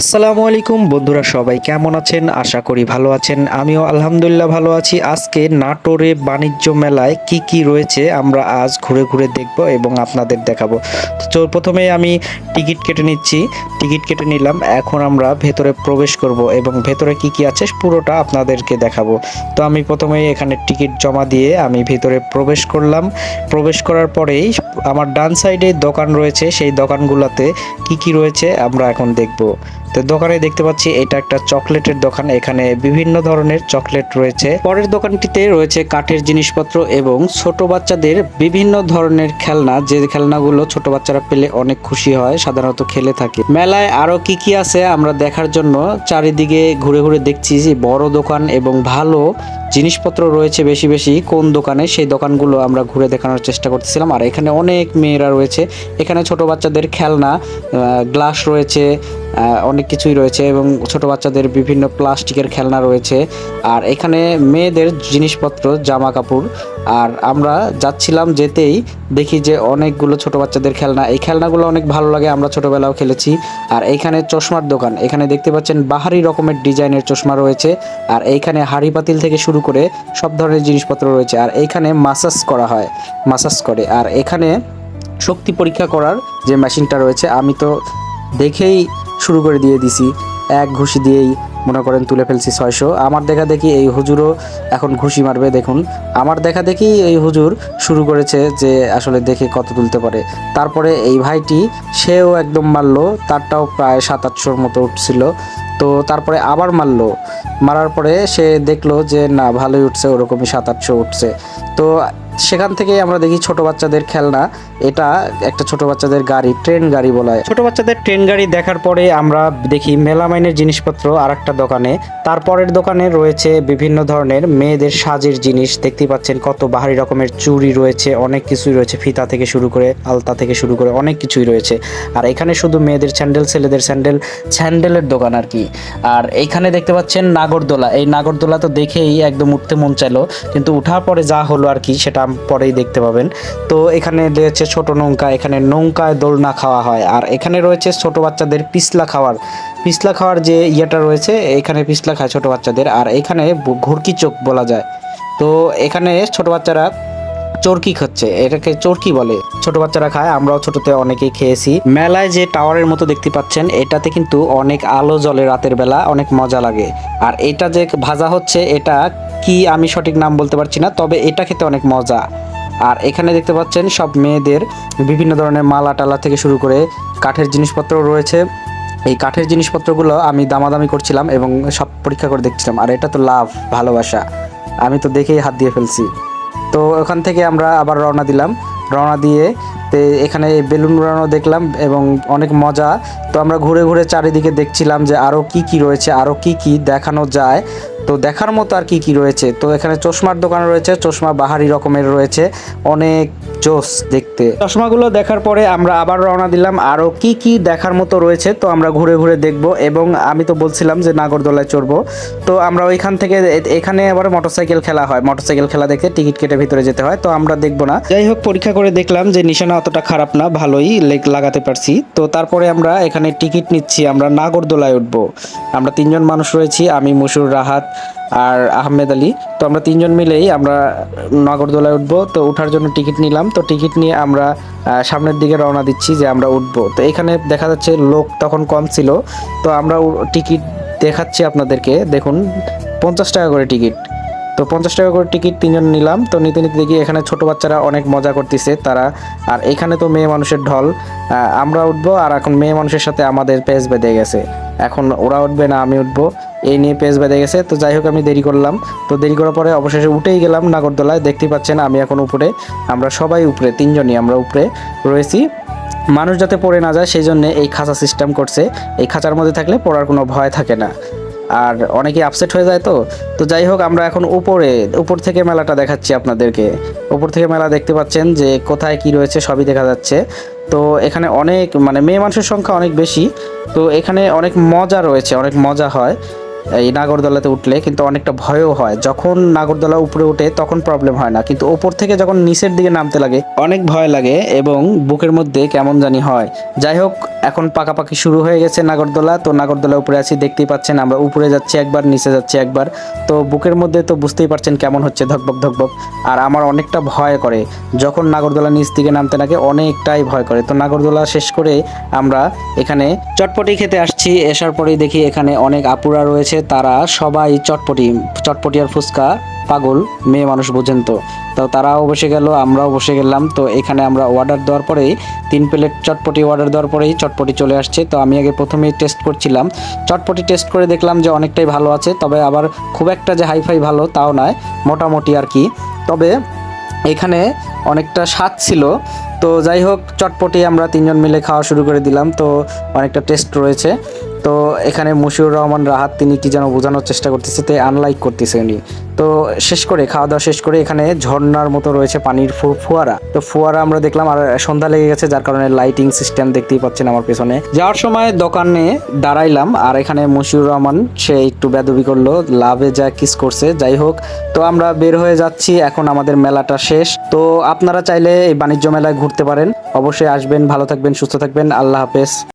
আসসালামু আলাইকুম, বন্ধুরা সবাই কেমন আছেন? আশা করি ভালো আছেন। আমিও আলহামদুলিল্লাহ ভালো আছি। আজকে নাটোরে বাণিজ্য মেলায় কি কি রয়েছে আমরা আজ ঘুরে ঘুরে দেখব এবং আপনাদের দেখাবো। তো প্রথমে আমি টিকিট কেটে নিচ্ছি, টিকিট কেটে নিলাম। এখন আমরা ভেতরে প্রবেশ করব এবং ভেতরে কি কি আছে পুরোটা আপনাদেরকে দেখাবো। তো আমি প্রথমেই এখানে টিকিট জমা দিয়ে আমি ভেতরে প্রবেশ করলাম। প্রবেশ করার পরেই আমার ডান সাইডে দোকান রয়েছে, সেই দোকানগুলোতে কি কি রয়েছে আমরা এখন দেখব। তো দোকানে দেখতে পাচ্ছি এটা একটা চকলেটের দোকান, এখানে বিভিন্ন ধরনের চকলেট রয়েছে। পরের দোকানটিতে রয়েছে কাঠের জিনিসপত্র এবং ছোট বাচ্চাদের বিভিন্ন ধরনের খেলনা, যে খেলনাগুলো ছোট বাচ্চারা পেলে অনেক খুশি হয়। সাধারণত খেলে থাকে। মেলায় আরও কি কি আছে আমরা দেখার জন্য চারিদিকে ঘুরে ঘুরে দেখছি যে বড় দোকান এবং ভালো জিনিসপত্র রয়েছে বেশি বেশি, কোন দোকানে সেই দোকানগুলো আমরা ঘুরে দেখানোর চেষ্টা করতেছিলাম। আর এখানে অনেক মেয়েরা রয়েছে, এখানে ছোট বাচ্চাদের খেলনা গ্লাস রয়েছে অনেক কিছুই রয়েছে এবং ছোট বাচ্চাদের বিভিন্ন প্লাস্টিকের খেলনা রয়েছে। আর এখানে মেয়েদের জিনিসপত্র জামা কাপড় আর আমরা যাচ্ছিলাম যেতেই দেখি যে অনেকগুলো ছোট বাচ্চাদের খেলনা। এই খেলনাগুলো অনেক ভালো লাগে, আমরা ছোটবেলাও খেলেছি। আর এইখানে চশমার দোকান, এখানে দেখতে পাচ্ছেন বাহারি রকমের ডিজাইনের চশমা রয়েছে। আর এইখানে হাড়ি পাতিল থেকে শুরু করে সব ধরনের জিনিসপত্র রয়েছে। আর এখানে মাসাজ করা হয় মাসাজ করে। আর এখানে শক্তি পরীক্ষা করার যে মেশিনটা রয়েছে, আমি তো দেখেই শুরু করে দিয়ে দিছি। এক ঘুষি দিয়েই মনে করেন তুলে ফেলছি ছয়শো। আমার দেখা দেখি এই হুজুরও এখন ঘুষি মারবে, দেখুন। আমার দেখা দেখি এই হুজুর শুরু করেছে যে আসলে দেখে কত তুলতে পারে। তারপরে এই ভাইটি, সেও একদম মারলো, তারটাও প্রায় সাত আটশোর মতো উঠছিল। তো তারপরে আবার মারলো। মারার পরে সে দেখল যে, না, ভালোই উঠছে, ওরকমই সাত আটশো উঠছে। তো সেখান থেকে আমরা দেখি ছোট বাচ্চাদের খেলনা। এটা একটা ছোট বাচ্চাদের গাড়ি, ট্রেন গাড়ি বলা হয়। ছোট বাচ্চাদের ট্রেন গাড়ি দেখার পরে আমরা দেখি মেলামাইনের জিনিসপত্র আর একটা দোকানে। তারপরের দোকানে রয়েছে বিভিন্ন ধরনের মেয়েদের সাজের জিনিস। দেখতে পাচ্ছেন কত বাহারি রকমের চুড়ি রয়েছে, অনেক কিছুই রয়েছে ফিতা থেকে শুরু করে, আলতা থেকে শুরু করে অনেক কিছুই রয়েছে। আর এখানে শুধু মেয়েদের স্যান্ডেল, ছেলেদের স্যান্ডেল, স্যান্ডেলের দোকান আর কি। আর এইখানে দেখতে পাচ্ছেন নাগরদোলা। এই নাগরদোলা তো দেখেই একদম উঠতে মন চাইলো, কিন্তু উঠার পরে যা হলো আর কি, সেটা পরেই দেখতে পাবেন। তো এখানে রয়েছে ছোট নৌকা, এখানে নৌকায় দোলনা খাওয়া হয়। আর এখানে রয়েছে ছোট বাচ্চাদের পিছলা খাওয়ার। পিছলা খাওয়ার যে ইয়েটা রয়েছে, এখানে পিছলা খায় ছোট বাচ্চাদের। আর এখানে ঘুরকি চোখ বলা যায়। তো এখানে ছোট বাচ্চারা চরকি খাচ্ছে। এটাকে চরকি বলে। ছোট বাচ্চারা খায়, আমরাও ছোটতে অনেকেই খেয়েছি। মেলায় যে টাওয়ারের মতো দেখতে পাচ্ছেন, এটাতে কিন্তু অনেক আলো জ্বলে রাতের বেলা, অনেক মজা লাগে। আর এটা যে ভাজা হচ্ছে, এটা কি আমি সঠিক নাম বলতে পারছি না, তবে এটা খেতে অনেক মজা। আর এখানে দেখতে পাচ্ছেন সব মেয়েদের বিভিন্ন ধরনের মালা টালা থেকে শুরু করে কাঠের জিনিসপত্র রয়েছে। এই কাঠের জিনিসপত্রগুলো আমি দামাদামি করছিলাম এবং সব পরীক্ষা করে দেখছিলাম, আর এটা তো লাভ, ভালোবাসা। আমি তো দেখেই হাত দিয়ে ফেলছি। তো ওখান থেকে আমরা আবার রওনা দিলাম। রওনা দিয়ে তে এখানে বেলুন উড়ানো দেখলাম এবং অনেক মজা। তো আমরা ঘুরে ঘুরে চারিদিকে দেখছিলাম যে আরও কি কি রয়েছে আরও কি কি দেখানো যায়। তো দেখার মতো আর কি কি রয়েছে? তো এখানে চশমার দোকান রয়েছে, চশমা বাহারি রকমের রয়েছে। অনেক জোস দেখতে। চশমাগুলো দেখার পরে আমরা আবার রওনা দিলাম। আরও কি কি দেখার মতো রয়েছে তো আমরা ঘুরে ঘুরে দেখব এবং আমি তো বলছিলাম যে নাগরদোলায় চড়বো। তো আমরা ওইখান থেকে এখানে আবার মোটরসাইকেল খেলা হয়। মোটরসাইকেল খেলা দেখে টিকিট কেটে ভিতরে যেতে হয়, তো আমরা দেখব না। যাই হোক, পরীক্ষা করে দেখলাম যে নিশানা অতটা খারাপ না, ভালোই লেগ- লাগাতে পারছি। তো তারপরে আমরা এখানে টিকিট নিচ্ছি, আমরা নাগরদোলায় উঠবো। আমরা তিনজন মানুষ রয়েছি, আমি মুসুর রাহাত। আর আহমেদ আলী। তো আমরা তিনজন মিলেই আমরা নাগরদোলায় উঠবো। তো ওঠার জন্য টিকিট নিলাম। তো টিকিট নিয়ে আমরা সামনের দিকে রওনা দিচ্ছি যে আমরা উঠবো। তো এখানে দেখা যাচ্ছে লোক তখন কম ছিল। তো আমরা টিকিট দেখাচ্ছি আপনাদেরকে। দেখুন, পঞ্চাশ টাকা করে টিকিট। তো পঞ্চাশ টাকা করে টিকিট তিনজন নিলাম। তো নিতে নিতে দেখি এখানে ছোট বাচ্চারা অনেক মজা করতেছে তারা। আর এখানে তো মেয়ে মানুষের ঢল। আমরা উঠবো আর এখন মেয়ে মানুষের সাথে আমাদের পেজ বেঁধে গেছে। এখন ওরা উঠবে না, আমি উঠবো। এই নিয়ে পেজ বেঁধে গেছে, তো যাই হোক আমি দেরি করলাম। তো দেরি করার পরে অবশেষে উঠেই গেলাম নাগরদোলায়। দেখতে পাচ্ছেন আমি এখন উপরে। আমরা সবাই উপরে, তিনজনই আমরা উপরে রয়েছি। মানুষ যাতে পড়ে না যায়, সেই জন্য এই খাঁচা সিস্টেম করছে। এই খাঁচার মধ্যে থাকলে পড়ার কোনো ভয় থাকে না। আর অনেকে আপসেট হয়ে যায় তো। তো যাই হোক, আমরা এখন উপরে, উপর থেকে মেলাটা দেখাচ্ছি আপনাদেরকে। উপর থেকে মেলা দেখতে পাচ্ছেন যে কোথায় কি রয়েছে, সবই দেখা যাচ্ছে। তো এখানে অনেক মানে মেয়ে মানুষের সংখ্যা অনেক বেশি। তো এখানে অনেক মজা রয়েছে, অনেক মজা হয়। এই নাগরদোলাতে উঠলে কিন্তু অনেকটা ভয়ও হয়। যখন নাগরদোলা উপরে ওঠে তখন প্রবলেম হয় না। কিন্তু ওপর থেকে যখন নিচের দিকে নামতে লাগে, অনেক ভয় লাগে এবং বুকের মধ্যে কেমন জানি হয়। যাই হোক, এখন পাকাপাকি শুরু হয়ে গেছে নাগরদোলা। তো নাগরদোলা উপরে আছি, দেখতেই পাচ্ছেন আমরা উপরে যাচ্ছি একবার, নিচে যাচ্ছি একবার। তো বুকের মধ্যে তো বুঝতেই পারছেন কেমন হচ্ছে ধকবক ধকবক। আর আমার অনেকটা ভয় করে। যখন নাগরদোলা নিচ দিকে নামতে লাগে, অনেকটাই ভয় করে। তো নাগরদোলা শেষ করে আমরা এখানে চটপটি খেতে আসছি। আসার পরেই দেখি এখানে অনেক আপুরা রয়েছে। তারা সবাই চটপটি চটপটি আর ফুচকা, পাগল মেয়ে মানুষ বোঝেন তো তো তারাও বসে গেল, আমরাও বসে গেলাম। তো এখানে আমরা অর্ডার দেওয়ার পরেই তিন প্লেট চটপটি অর্ডার দেওয়ার পরেই চটপটি চলে আসছে। তো আমি আগে প্রথমেই টেস্ট করছিলাম। চটপটি টেস্ট করে দেখলাম যে অনেকটাই ভালো আছে, তবে আবার খুব একটা যে হাইফাই ভালো তাও নয়, মোটামুটি আর কি। তবে এখানে অনেকটা স্বাদ ছিল। তো যাই হোক, চটপটি আমরা তিনজন মিলে খাওয়া শুরু করে দিলাম। তো অনেকটা টেস্ট রয়েছে। তো এখানে মুশিউর রহমান রাহাত, তিনি কি যেন বোঝানোর চেষ্টা করতেছে, তে আনলাইক করতেছে উনি। তো শেষ করে খাওয়া দাওয়া শেষ করে, এখানে ঝর্ণার মতো রয়েছে পানির ফোয়ারা। তো ফোয়ারা আমরা দেখলাম, আর সন্ধ্যা লেগে গেছে, যার কারণে লাইটিং সিস্টেম দেখতেই পাচ্ছেন আমার পেছনে। যাওয়ার সময় দোকানে দাঁড়াইলাম, আর এখানে মুশিউর রহমান, সে একটু বেদবি করল, লাভে যা কিস করছে, যাই হোক। তো আমরা বের হয়ে যাচ্ছি, এখন আমাদের মেলাটা শেষ। তো আপনারা চাইলে এই বাণিজ্য মেলায় ঘুরতে পারেন। অবশ্যই আসবেন, ভালো থাকবেন, সুস্থ থাকবেন, আল্লাহ হাফেজ।